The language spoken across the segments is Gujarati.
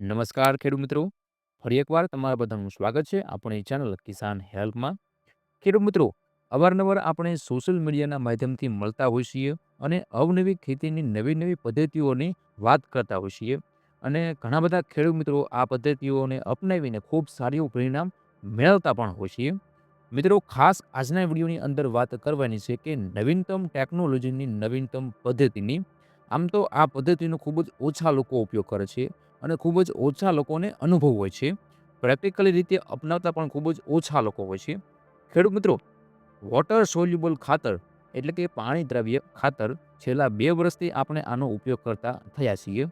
નમસ્કાર ખેડૂત મિત્રો. ફરી એકવાર તમારા બધાનું સ્વાગત છે આપણી ચેનલ કિસાન હેલ્પમાં. ખેડૂત મિત્રો, અવારનવાર આપણે સોશિયલ મીડિયાના માધ્યમથી મળતા હોઈએ છીએ અને અવનવી ખેતીની નવી નવી પદ્ધતિઓની વાત કરતા હોઈએ છીએ. અને ઘણા બધા ખેડૂત મિત્રો આ પદ્ધતિઓને અપનાવીને ખૂબ સારું પરિણામ મેળવતા પણ હોય છીએ. મિત્રો, ખાસ આજના વિડીયોની અંદર વાત કરવાની છે કે નવીનતમ ટેકનોલોજીની નવીનતમ પદ્ધતિની. આમ તો આ પદ્ધતિનો ખૂબ જ ઓછા લોકો ઉપયોગ કરે છે. અને ખૂબ જ ઓછા લોકોને અનુભવ હોય છે. પ્રેક્ટિકલી રીતે અપનાવતા પણ ખૂબ જ ઓછા લોકો હોય છે. ખેડૂત મિત્રો વોટર સોલ્યુબલ ખાતર એટલે કે પાણી દ્રવ્ય ખાતર છેલ્લા બે વર્ષથી આપણે આનો ઉપયોગ કરતા થયા છીએ.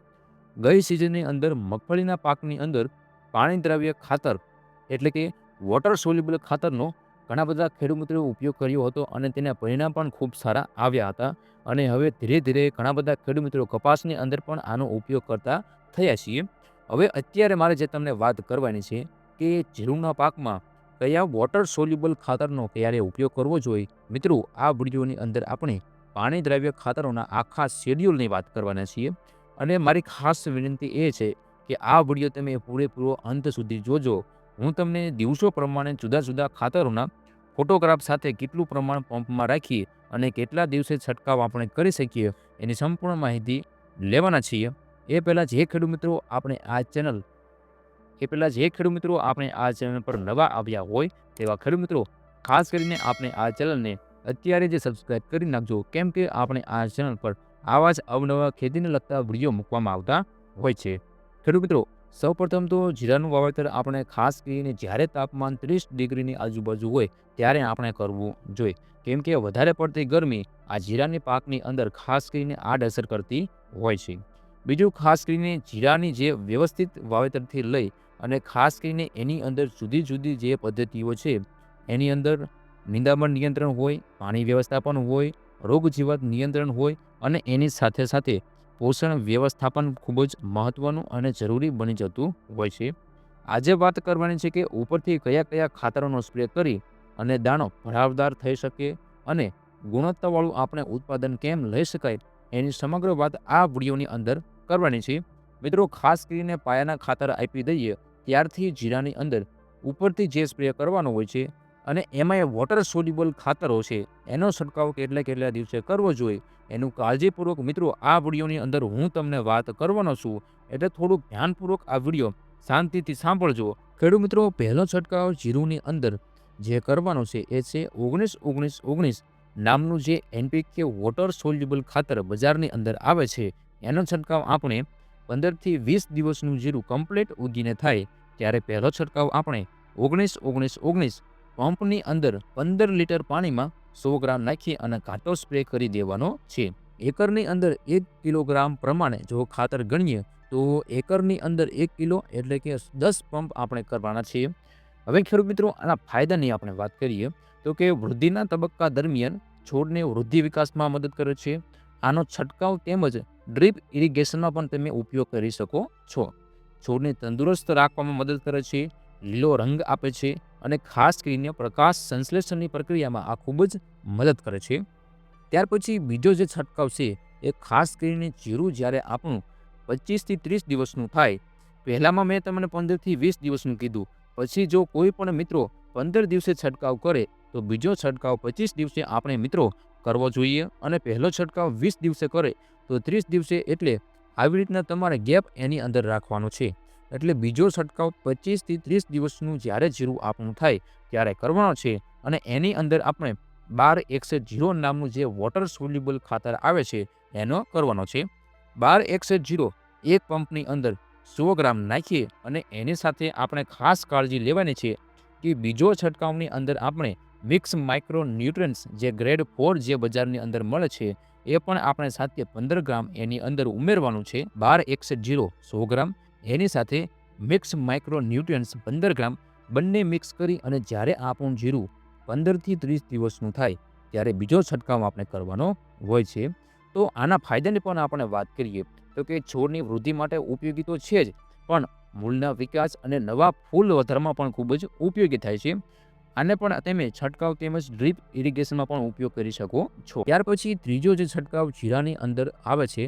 ગઈ સિઝનની અંદર મગફળીના પાકની અંદર પાણી દ્રવ્ય ખાતર એટલે કે વોટર સોલ્યુબલ ખાતરનો ઘણા બધા ખેડૂત મિત્રોએ ઉપયોગ કર્યો હતો અને તેના પરિણામ પણ ખૂબ સારા આવ્યા હતા. અને હવે ધીરે ધીરે ઘણા બધા ખેડૂત મિત્રો કપાસની અંદર પણ આનો ઉપયોગ કરતા થયા છીએ. હવે અત્યારે મારે જે તમને વાત કરવાની છે કે જીરુના પાકમાં કયા વોટર સોલ્યુબલ ખાતરનો ક્યારે ઉપયોગ કરવો જોઈએ? મિત્રો, આ વિડીયોની અંદર આપણે પાણી દ્રવ્ય ખાતરોના આખા શેડ્યુલની વાત કરવાના છીએ. અને મારી ખાસ વિનંતી એ છે કે આ વીડિયો તમે પૂરેપૂરો અંત સુધી જોજો. હું તમને દિવસો પ્રમાણે જુદા જુદા ખાતરોના ફોટોગ્રાફ સાથે કેટલું પ્રમાણ પંપમાં રાખી અને કેટલા દિવસે છંટકાવ આપણે કરી શકીએ એની સંપૂર્ણ માહિતી લેવાના છીએ. એ પહેલાં જે ખેડૂત મિત્રો આપણે આ ચેનલ એ પહેલાં જે ખેડૂત મિત્રો આપણે આ ચેનલ પર નવા આવ્યા હોય તેવા ખેડૂત મિત્રો, ખાસ કરીને આપણે આ ચેનલને અત્યારે જે સબસ્ક્રાઈબ કરી નાખજો. કેમ કે આપણે આ ચેનલ પર આવા જ અવનવા ખેતીને લગતા વીડિયો મૂકવામાં આવતા હોય છે. ખેડૂત મિત્રો, સૌપ્રથમ તો જીરાનું વાવેતર આપણે ખાસ કરીને જ્યારે તાપમાન ત્રીસ ડિગ્રીની આજુબાજુ હોય ત્યારે આપણે કરવું જોઈએ. કેમ કે વધારે પડતી ગરમી આ જીરાની પાકની અંદર ખાસ કરીને આડઅસર કરતી હોય છે. બીજું ખાસ કરીને જીરાની જે વ્યવસ્થિત વાવેતરથી લઈ અને ખાસ કરીને એની અંદર જુદી જુદી જે પદ્ધતિઓ છે, એની અંદર નિંદામણ નિયંત્રણ હોય, પાણી વ્યવસ્થાપન હોય, રોગ જીવાત નિયંત્રણ હોય અને એની સાથે સાથે પોષણ વ્યવસ્થાપન ખૂબ જ મહત્ત્વનું અને જરૂરી બની જતું હોય છે. આજે વાત કરવાની છે કે ઉપરથી કયા કયા ખાતરોનો સ્પ્રે કરી અને દાણો ભરાવદાર થઈ શકે અને ગુણવત્તાવાળું આપણે ઉત્પાદન કેમ લઈ શકાય એની સમગ્ર વાત આ વિડીયોની અંદર કરવાની છે. મિત્રો, ખાસ કરીને પાયાના ખાતર આપી દઈએ ત્યારથી જીરાની અંદર ઉપરથી જે સ્પ્રે કરવાનો હોય છે અને એમાં એ વોટર સોલ્યુબલ ખાતરો છે. એનો છંટકાવ કેટલા કેટલા દિવસે કરવો જોઈએ? એનું કાળજીપૂર્વક મિત્રો, આ વિડીયોની અંદર હું તમને વાત કરવાનો છું. એટલે થોડુંક ધ્યાનપૂર્વક આ વીડિયો શાંતિથી સાંભળજો. ખેડૂત મિત્રો, પહેલો છંટકાવ જીરુની અંદર જે કરવાનો છે એ છે ઓગણીસ ઓગણીસ ઓગણીસ નામનું જે એનપીકે વોટર સોલ્યુબલ ખાતર બજારની અંદર આવે છે. એનો છંટકાવ આપણે પંદરથી વીસ દિવસનું જીરું કમ્પ્લીટ ઉગીને થાય, ત્યારે પહેલો છંટકાવ આપણે ઓગણીસ ઓગણીસ ઓગણીસ પંપની અંદર પંદર લીટર પાણીમાં સો ગ્રામ નાખી અને કાંટો સ્પ્રે કરી દેવાનો છે. એકરની અંદર એક કિલોગ્રામ પ્રમાણે જો ખાતર ગણીએ, તો એકરની અંદર એક કિલો એટલે કે દસ પંપ આપણે કરવાના છીએ. હવે ખેડૂત મિત્રો, આના ફાયદાની આપણે વાત કરીએ, તો કે વૃદ્ધિના તબક્કા દરમિયાન છોડને વૃદ્ધિ વિકાસમાં મદદ કરે છે. આનો છંટકાવ તેમજ ડ્રીપ ઇરિગેશનમાં પણ તમે ઉપયોગ કરી શકો છો. છોડને તંદુરસ્ત રાખવામાં મદદ કરે છે, લીલો રંગ આપે છે અને ખાસ કરીને પ્રકાશ સંશ્લેષણની પ્રક્રિયામાં આ ખૂબ જ મદદ કરે છે. ત્યાર પછી બીજો જે છંટકાવ છે એ ખાસ કરીને જીરું જ્યારે આપણું પચીસથી ત્રીસ દિવસનું થાય, પહેલાંમાં મેં તમને પંદરથી વીસ દિવસનું કીધું, પછી જો કોઈ પણ મિત્રો પંદર દિવસે છંટકાવ કરે, તો બીજો છંટકાવ પચીસ દિવસે આપણે મિત્રો કરવો જોઈએ અને પહેલો છંટકાવ વીસ દિવસે કરે તો ત્રીસ દિવસે એટલે આવી રીતના તમારે ગેપ એની અંદર રાખવાનો છે. એટલે બીજો છંટકાવ પચીસથી ત્રીસ દિવસનું જ્યારે જીરું આપણું થાય ત્યારે કરવાનો છે અને એની અંદર આપણે બાર એકસે જીરો નામનું જે વોટર સોલ્યુબલ ખાતર આવે છે એનો કરવાનો છે. બાર એકસે જીરો એક પંપની અંદર સો ગ્રામ નાખીએ અને એની સાથે આપણે ખાસ કાળજી લેવાની છે કે બીજો છંટકાવની અંદર આપણે મિક્સ માઇક્રો ન્યુટ્રન્સ જે ગ્રેડ ફોર જે બજારની અંદર મળે છે એ પણ આપણે સાથે પંદર ગ્રામ એની અંદર ઉમેરવાનું છે. બાર એકસઠ જીરો સો ગ્રામ. એની સાથે મિક્સ માઇક્રો પંદર ગ્રામ. બંને મિક્સ કરી અને જ્યારે આપણું જીરું પંદરથી ત્રીસ દિવસનું થાય, ત્યારે બીજો છંટકાવ આપણે કરવાનો હોય છે. તો આના ફાયદાની પણ આપણે વાત કરીએ તો કે છોડની વૃદ્ધિ માટે ઉપયોગી તો છે જ, પણ મૂળના વિકાસ અને નવા ફૂલ વધારવામાં પણ ખૂબ જ ઉપયોગી થાય છે. આને પણ તમે છંટકાવ તેમજ ડ્રીપ ઇરિગેશનમાં પણ ઉપયોગ કરી શકો છો. ત્યાર પછી ત્રીજો જે છંટકાવ જીરાની અંદર આવે છે,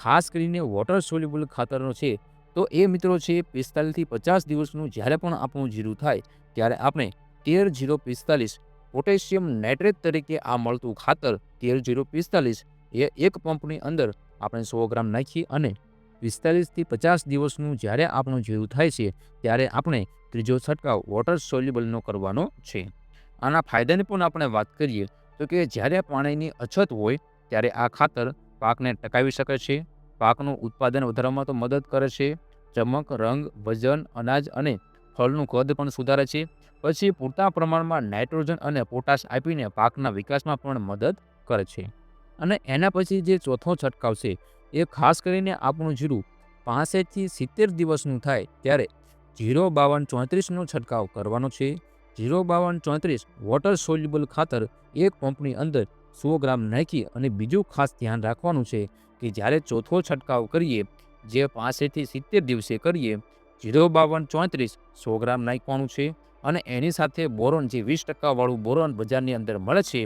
ખાસ કરીને વોટર સોલ્યુબલ ખાતરનો છે, તો એ મિત્રો છે પિસ્તાલીસથી પચાસ દિવસનું જ્યારે પણ આપણું જીરું થાય, ત્યારે આપણે તેર જીરો પિસ્તાલીસ પોટેશિયમ નાઇટ્રેટ તરીકે આ મળતું ખાતર, તેર જીરો પિસ્તાલીસ એ એક પંપની અંદર આપણે સો ગ્રામ નાખી અને પિસ્તાલીસથી પચાસ દિવસનું જ્યારે આપણું જીવ થાય છે, ત્યારે આપણે ત્રીજો છંટકાવ વોટર સોલ્યુબલનો કરવાનો છે. આના ફાયદાની પણ આપણે વાત કરીએ, તો કે જ્યારે પાણીની અછત હોય, ત્યારે આ ખાતર પાકને ટકાવી શકે છે. પાકનું ઉત્પાદન વધારવામાં તો મદદ કરે છે. ચમક, રંગ, વજન, અનાજ અને ફળનું કદ પણ સુધારે છે. પછી પૂરતા પ્રમાણમાં નાઇટ્રોજન અને પોટાશ આપીને પાકના વિકાસમાં પણ મદદ કરે છે. અને એના પછી જે ચોથો છંટકાવ છે એ ખાસ કરીને આપણું જીરું પાંસઠથી સિત્તેર દિવસનું થાય ત્યારે જીરો બાવન ચોત્રીસનો છંટકાવ કરવાનો છે. જીરો બાવન ચોત્રીસ વોટર સોલ્યુબલ ખાતર એક પંપની અંદર સો ગ્રામ નાખી અને બીજું ખાસ ધ્યાન રાખવાનું છે કે જ્યારે ચોથો છંટકાવ કરીએ, જે પાંસઠથી સિત્તેર દિવસે કરીએ, જીરો બાવન ચોત્રીસ સો ગ્રામ નાખવાનું છે અને એની સાથે બોરોન જે વીસ ટકાવાળું બોરોન બજારની અંદર મળે છે,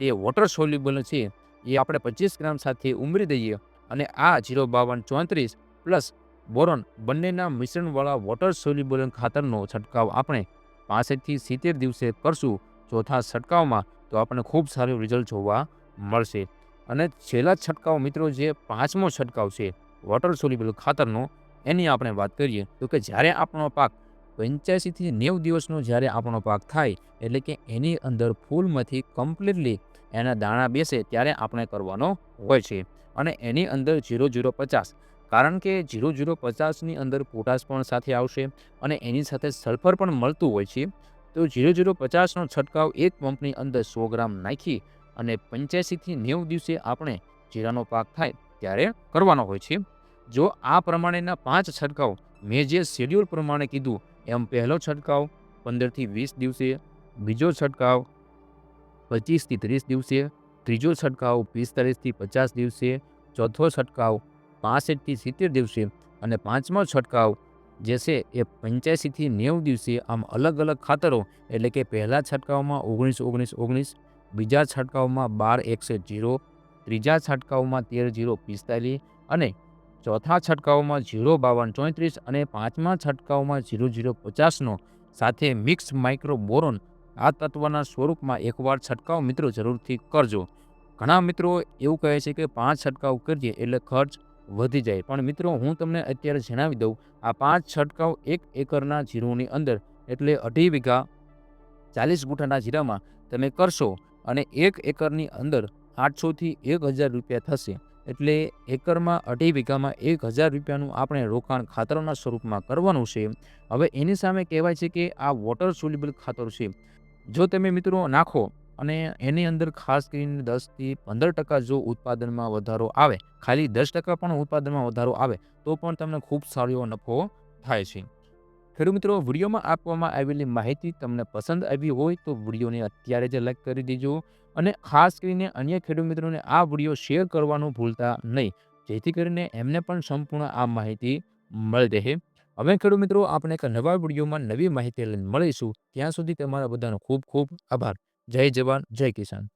તે વોટર સોલ્યુબલ છે, એ આપણે પચીસ ગ્રામ સાથે ઉમેરી દઈએ અને આ જીરો બાવન ચોત્રીસ પ્લસ બોરોન બંનેના મિશ્રણવાળા વોટર સોલ્યુબલ ખાતરનો છંટકાવ આપણે પાંસઠથી સિત્તેર દિવસે કરશું. ચોથા છંટકાવમાં તો આપણને ખૂબ સારું રિઝલ્ટ જોવા મળશે. અને છેલ્લા છંટકાવ મિત્રો જે પાંચમો છંટકાવ છે, વોટર સોલ્યુબલ ખાતરનો, એની આપણે વાત કરીએ તો કે જ્યારે આપણો પાક પંચ્યાસીથી નેવ દિવસનો જ્યારે આપણો પાક થાય એટલે કે એની અંદર ફૂલમાંથી કમ્પ્લીટલી એના દાણા બેસે ત્યારે આપણે કરવાનો હોય છે. અને એની અંદર જીરો જીરો પચાસ. કારણ કે જીરો જીરો પચાસની અંદર પોટાશ પણ સાથે આવશે અને એની સાથે સલ્ફર પણ મળતું હોય છે. તો જીરો જીરો પચાસનો છંટકાવ એક પંપની અંદર સો ગ્રામ નાખી અને પંચ્યાસીથી નેવું દિવસે આપણે જીરાનો પાક થાય ત્યારે કરવાનો હોય છે. જો આ પ્રમાણેના પાંચ છંટકાવ મેં જે શેડ્યુલ પ્રમાણે કીધું, એમ પહેલો છંટકાવ પંદરથી વીસ દિવસે, બીજો છંટકાવ પચીસથી ત્રીસ દિવસે ત્રીજો છંટકાવ પિસ્તાલીસથી પચાસ દિવસે, ચોથો છંટકાવ પાસઠથી સિત્તેર દિવસે અને પાંચમો છંટકાવ જે છે એ પંચ્યાસીથી નેવું દિવસે. આમ અલગ અલગ ખાતરો એટલે કે પહેલા છંટકાવમાં ઓગણીસ ઓગણીસ ઓગણીસ, બીજા છંટકાવમાં બાર એકસો જીરો ત્રીજા છંટકાવમાં તેર જીરો પિસ્તાલીસ અને ચોથા છંટકાવમાં જીરો બાવન, ચોત્રીસ અને પાંચમા છંટકાવમાં જીરો જીરો પચાસનો સાથે મિક્સ માઇક્રો બોરોન આ તત્વના સ્વરૂપમાં એકવાર છંટકાવ મિત્રો જરૂરથી કરજો. ઘણા મિત્રો એવું કહે છે કે પાંચ છંટકાવ કરીએ એટલે ખર્ચ વધી જાય. પણ મિત્રો, હું તમને અત્યારે જણાવી દઉં, આ પાંચ છંટકાવ એક એકરના જીરુની અંદર એટલે અઢી વીઘા ચાલીસ ગુઠાના જીરામાં તમે કરશો અને એક એકરની અંદર આઠસોથી એક હજાર રૂપિયા થશે. એટલે એકરમાં અઢી વીઘામાં એક હજાર રૂપિયાનું આપણે રોકાણ ખાતરોના સ્વરૂપમાં કરવાનું છે. હવે એની સામે કહેવાય છે કે આ વોટર સોલ્યુબલ ખાતર છે. જો તમે મિત્રો નાખો અને એની અંદર ખાસ કરીને દસથી પંદર ટકા જો ઉત્પાદનમાં વધારો આવે, ખાલી દસ ટકા પણ ઉત્પાદનમાં વધારો આવે, તો પણ તમને ખૂબ સારો એવો નફો થાય છે. ખેડૂત મિત્રો, વિડીયોમાં આપવામાં આવેલી માહિતી તમને પસંદ આવી હોય તો વિડીયોને અત્યારે જ લાઈક કરી દેજો અને ખાસ કરીને અન્ય ખેડૂત મિત્રોને આ વીડિયો શેર કરવાનું ભૂલતા નહીં. જેથી કરીને એમને પણ સંપૂર્ણ આ માહિતી મળી રહે. હવે ખેડૂત મિત્રો, આપણે એક નવા વિડીયોમાં નવી માહિતી લઈને મળીશું. ત્યાં સુધી તમારા બધાનો ખૂબ ખૂબ આભાર. જય જવાન, જય કિસાન.